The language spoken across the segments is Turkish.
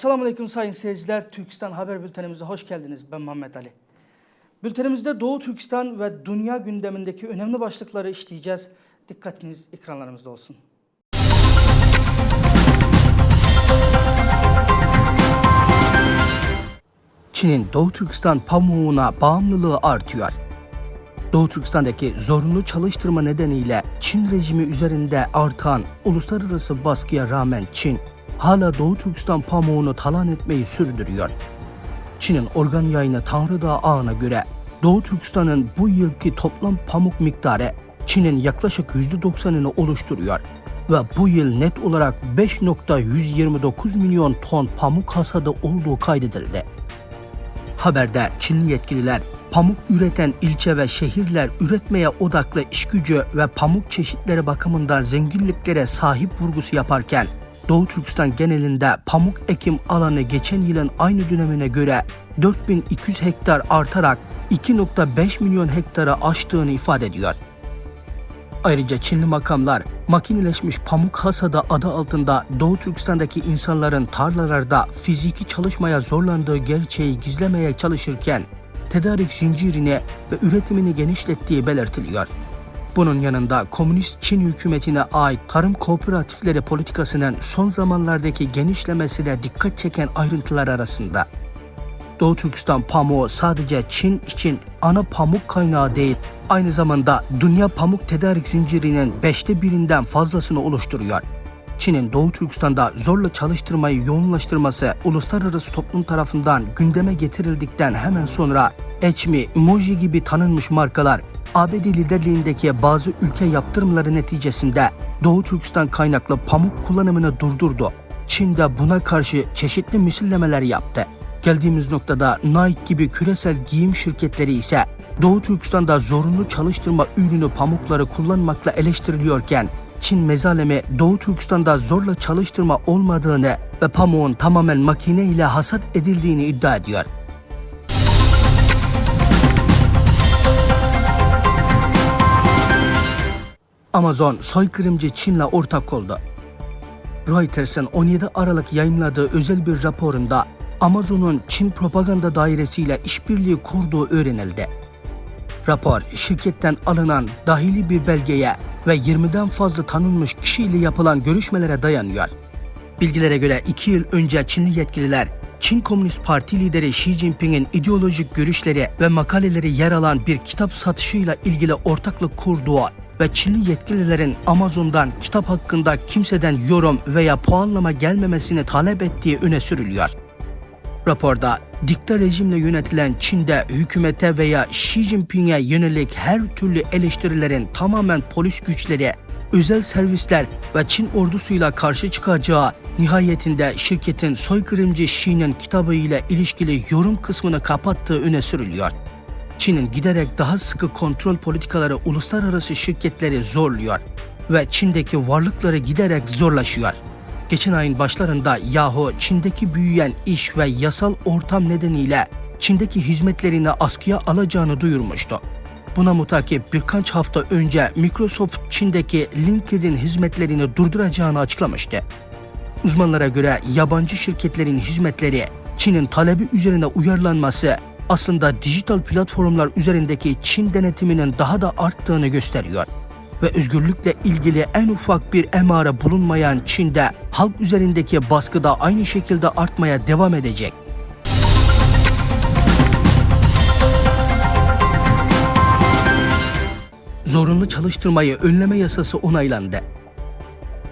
Esselamu Aleyküm sayın seyirciler. Türkistan Haber Bültenimize hoş geldiniz. Ben Muhammed Ali. Bültenimizde Doğu Türkistan ve dünya gündemindeki önemli başlıkları işleyeceğiz. Dikkatiniz ekranlarımızda olsun. Çin'in Doğu Türkistan pamuğuna bağımlılığı artıyor. Doğu Türkistan'daki zorunlu çalıştırma nedeniyle Çin rejimi üzerinde artan uluslararası baskıya rağmen Çin hala Doğu Türkistan pamuğunu talan etmeyi sürdürüyor. Çin'in organ yayını Tanrıdağ ağına göre Doğu Türkistan'ın bu yılki toplam pamuk miktarı Çin'in yaklaşık %90'ını oluşturuyor ve bu yıl net olarak 5.129 milyon ton pamuk hasadı olduğu kaydedildi. Haberde Çinli yetkililer pamuk üreten ilçe ve şehirler üretmeye odaklı iş gücü ve pamuk çeşitleri bakımından zenginliklere sahip vurgusu yaparken Doğu Türkistan genelinde pamuk ekim alanı geçen yılın aynı dönemine göre 4200 hektar artarak 2.5 milyon hektara aştığını ifade ediyor. Ayrıca Çinli makamlar makineleşmiş pamuk hasadı adı altında Doğu Türkistan'daki insanların tarlalarda fiziki çalışmaya zorlandığı gerçeği gizlemeye çalışırken tedarik zincirini ve üretimini genişlettiği belirtiliyor. Bunun yanında Komünist Çin hükümetine ait tarım kooperatifleri politikasının son zamanlardaki genişlemesi de dikkat çeken ayrıntılar arasında. Doğu Türkistan pamuğu sadece Çin için ana pamuk kaynağı değil, aynı zamanda dünya pamuk tedarik zincirinin beşte birinden fazlasını oluşturuyor. Çin'in Doğu Türkistan'da zorla çalıştırmayı yoğunlaştırması uluslararası toplum tarafından gündeme getirildikten hemen sonra Eçmi, Moji gibi tanınmış markalar ABD liderliğindeki bazı ülke yaptırımları neticesinde Doğu Türkistan kaynaklı pamuk kullanımını durdurdu. Çin de buna karşı çeşitli misillemeler yaptı. Geldiğimiz noktada Nike gibi küresel giyim şirketleri ise Doğu Türkistan'da zorunlu çalıştırma ürünü pamukları kullanmakla eleştiriliyorken Çin mezalemi Doğu Türkistan'da zorla çalıştırma olmadığını ve pamuğun tamamen makine ile hasat edildiğini iddia ediyor. Amazon soykırımcı Çin'le ortak oldu. Reuters'ın 17 Aralık yayınladığı özel bir raporunda Amazon'un Çin propaganda dairesiyle işbirliği kurduğu öğrenildi. Rapor, şirketten alınan dahili bir belgeye ve 20'den fazla tanınmış kişiyle yapılan görüşmelere dayanıyor. Bilgilere göre 2 yıl önce Çinli yetkililer, Çin Komünist Parti lideri Xi Jinping'in ideolojik görüşleri ve makaleleri yer alan bir kitap satışıyla ilgili ortaklık kurduğu ve Çinli yetkililerin Amazon'dan kitap hakkında kimseden yorum veya puanlama gelmemesini talep ettiği öne sürülüyor. Raporda dikta rejimle yönetilen Çin'de hükümete veya Xi Jinping'e yönelik her türlü eleştirilerin tamamen polis güçleri, özel servisler ve Çin ordusuyla karşı çıkacağı nihayetinde şirketin soykırımcı Xi'nin kitabı ile ilişkili yorum kısmını kapattığı öne sürülüyor. Çin'in giderek daha sıkı kontrol politikaları uluslararası şirketleri zorluyor ve Çin'deki varlıkları giderek zorlaşıyor. Geçen ayın başlarında Yahoo Çin'deki büyüyen iş ve yasal ortam nedeniyle Çin'deki hizmetlerini askıya alacağını duyurmuştu. Buna mutakip birkaç hafta önce Microsoft Çin'deki LinkedIn hizmetlerini durduracağını açıklamıştı. Uzmanlara göre yabancı şirketlerin hizmetleri Çin'in talebi üzerine uyarlanması aslında dijital platformlar üzerindeki Çin denetiminin daha da arttığını gösteriyor ve özgürlükle ilgili en ufak bir emare bulunmayan Çin'de halk üzerindeki baskı da aynı şekilde artmaya devam edecek. Zorunlu çalıştırmayı önleme yasası onaylandı.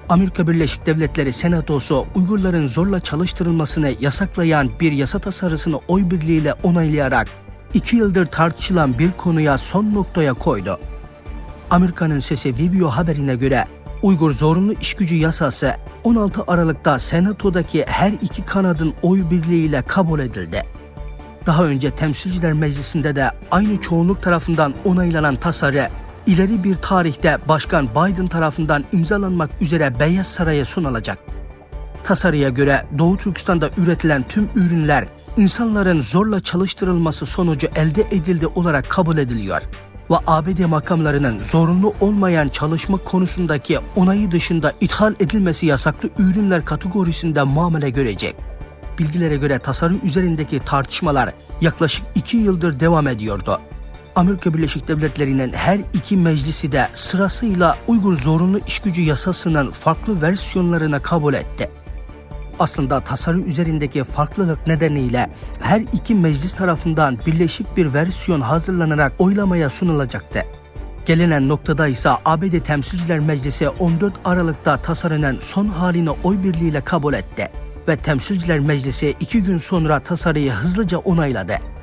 Amerika Birleşik Devletleri Senatosu Uygurların zorla çalıştırılmasını yasaklayan bir yasa tasarısını oy birliğiyle onaylayarak iki yıldır tartışılan bir konuya son noktaya koydu. Amerika'nın sesi Vivio haberine göre Uygur zorunlu işgücü yasası 16 Aralık'ta Senato'daki her iki kanadın oy birliğiyle kabul edildi. Daha önce Temsilciler Meclisi'nde de aynı çoğunluk tarafından onaylanan tasarı ileri bir tarihte Başkan Biden tarafından imzalanmak üzere Beyaz Saray'a sunulacak. Tasarıya göre Doğu Türkistan'da üretilen tüm ürünler insanların zorla çalıştırılması sonucu elde edildi olarak kabul ediliyor ve ABD makamlarının zorunlu olmayan çalışma konusundaki onayı dışında ithal edilmesi yasaklı ürünler kategorisinde muamele görecek. bilgilere göre tasarı üzerindeki tartışmalar yaklaşık iki yıldır devam ediyordu. Amerika Birleşik Devletleri'nin her iki meclisi de sırasıyla Uygur Zorunlu İşgücü Yasası'nın farklı versiyonlarını kabul etti. Aslında tasarı üzerindeki farklılık nedeniyle her iki meclis tarafından birleşik bir versiyon hazırlanarak oylamaya sunulacaktı. Gelinen noktada ise ABD Temsilciler Meclisi 14 Aralık'ta tasarının son halini oy birliğiyle kabul etti ve Temsilciler Meclisi iki gün sonra tasarıyı hızlıca onayladı.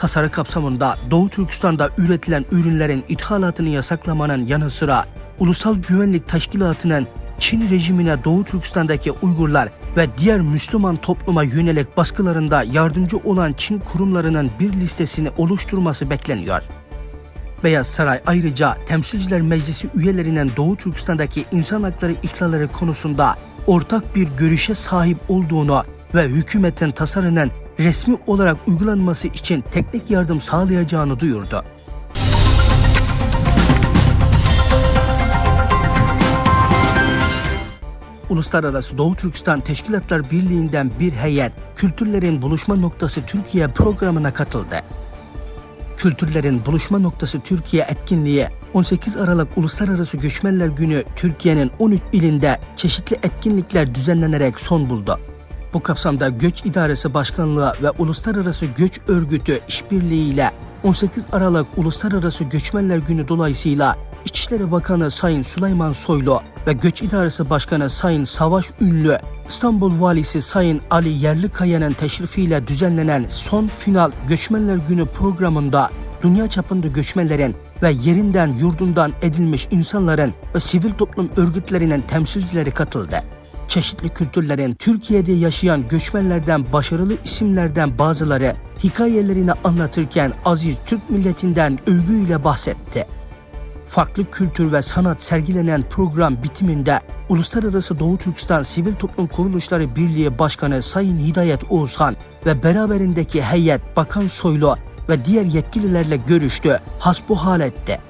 Tasarı kapsamında Doğu Türkistan'da üretilen ürünlerin ithalatını yasaklamanın yanı sıra Ulusal Güvenlik Teşkilatı'nın Çin rejimine Doğu Türkistan'daki Uygurlar ve diğer Müslüman topluma yönelik baskılarında yardımcı olan Çin kurumlarının bir listesini oluşturması bekleniyor. Beyaz Saray ayrıca Temsilciler Meclisi üyelerinin Doğu Türkistan'daki insan hakları ihlaları konusunda ortak bir görüşe sahip olduğunu ve hükümetin tasarının resmi olarak uygulanması için teknik yardım sağlayacağını duyurdu. Uluslararası Doğu Türkistan Teşkilatlar Birliği'nden bir heyet Kültürlerin Buluşma Noktası Türkiye programına katıldı. Kültürlerin Buluşma Noktası Türkiye etkinliği 18 Aralık Uluslararası Göçmenler Günü Türkiye'nin 13 ilinde çeşitli etkinlikler düzenlenerek son buldu. Bu kapsamda Göç İdaresi Başkanlığı ve Uluslararası Göç Örgütü işbirliğiyle 18 Aralık Uluslararası Göçmenler Günü dolayısıyla İçişleri Bakanı Sayın Süleyman Soylu ve Göç İdaresi Başkanı Sayın Savaş Ünlü, İstanbul Valisi Sayın Ali Yerlikaya'nın teşrifiyle düzenlenen son final Göçmenler Günü programında dünya çapında göçmenlerin ve yerinden yurdundan edilmiş insanların ve sivil toplum örgütlerinin temsilcileri katıldı çeşitli kültürlerin Türkiye'de yaşayan göçmenlerden başarılı isimlerden bazıları hikayelerini anlatırken aziz Türk milletinden övgüyle bahsetti. Farklı kültür ve sanat sergilenen program bitiminde Uluslararası Doğu Türkistan Sivil Toplum Kuruluşları Birliği Başkanı Sayın Hidayet Oğuzhan ve beraberindeki heyet Bakan Soylu ve diğer yetkililerle görüştü, hasbuhal etti.